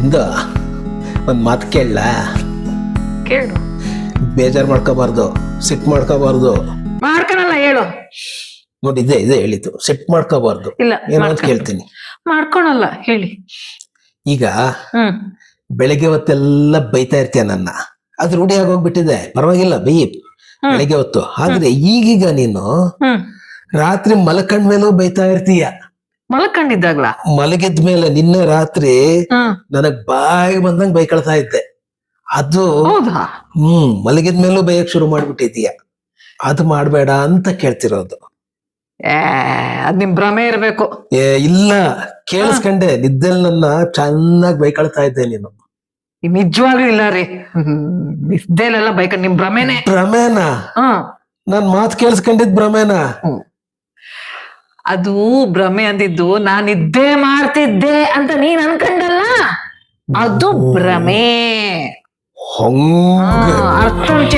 ಬಿಂದ ಒಂದು ಮಾತು ಕೇಳಲ್ಲ ಕೇಳು. ಬೇಜಾರು ಮಾಡ್ಕೋಬಾರ್ದು ಸಿಟ್ ಮಾಡ್ಕೋಬಾರ್ದು. ಮಾಡ್ಕೊಳಲ್ಲ ಹೇಳು. ನೋಡಿ ಇದೆ ಇದೆ ಹೇಳಿತು ಸಿಟ್ ಮಾಡ್ಕೋಬಾರ್ದು. ಇಲ್ಲ ಏನೋ ಅಂತ. ಕೇಳ್ತೀನಿ. ಮಾಡ್ಕೊಳಲ್ಲ ಹೇಳಿ. ಈಗ ಬೆಳಿಗ್ಗೆ ಹೊತ್ತೆಲ್ಲ ಬೈತಾ ಇರ್ತೀಯ ನನ್ನ? ಅದು ರೂಢಿ ಆಗೋಗ್ಬಿಟ್ಟಿದೆ ಪರವಾಗಿಲ್ಲ ಬೈಯಿ. ಬೆಳಗ್ಗೆ ಹೊತ್ತು. ಆದ್ರೆ ಈಗೀಗ ನೀನು ರಾತ್ರಿ ಮಲ್ಕಂಡ್ ಮೇಲೂ ಬೈತಾ ಇರ್ತೀಯ? ಮಲ್ಕೊಂಡಿದ್ದಾಗ್ಲ? ಮಲಗಿದ ಮೇಲೆ ನಿನ್ನೆ ರಾತ್ರಿ ನನಗ್ ಬಾಯಿ ಬಂದಂಗ್ ಬೈಕಳ್ತಾ ಇದ್ದೆ. ಅದು ಹ್ಮ್ ಮಲಗಿದ ಮೇಲೂ ಬೈಯಕ್ ಶುರು ಮಾಡ್ಬಿಟ್ಟಿದೀಯ. ಅದು ಮಾಡ್ಬೇಡ ಅಂತ ಕೇಳ್ತಿರೋದು. ಅದ್ ನಿಮ್ ಭ್ರಮೆ ಇರ್ಬೇಕು. ಏ ಇಲ್ಲ. ಕೇಳಿಸ್ಕೊಂಡೆ. ನಿದ್ದೆಲ್ ನನ್ನ ಚೆನ್ನಾಗಿ ಬೈಕಳ್ತಾ ಇದ್ದೆ ನೀನು. ನಿಜವಾಗ್ಲೂ ಇಲ್ಲ ರೀ. ನಿದ್ದೆಲೆಲ್ಲ ಬೈಕ ನಿಮ್ ಭ್ರಮೇನೆ. ಭ್ರಮೇನಾ? ನನ್ ಮಾತ್ ಕೇಳಿಸ್ಕೊಂಡಿದ್ ಭ್ರಮೇನ? ಅದು ಭ್ರಮೆ ಅಂದಿದ್ದು ನಾನ್ ಇದ್ದೇ ಮಾಡ್ತಿದ್ದೆ ಅಂತ ನೀನ್ ಅನ್ಕೊಂಡಲ್ಲ? ಅದು ಭ್ರಮೆ. ಹಂಗ. ಅರ್ಥೊಂದು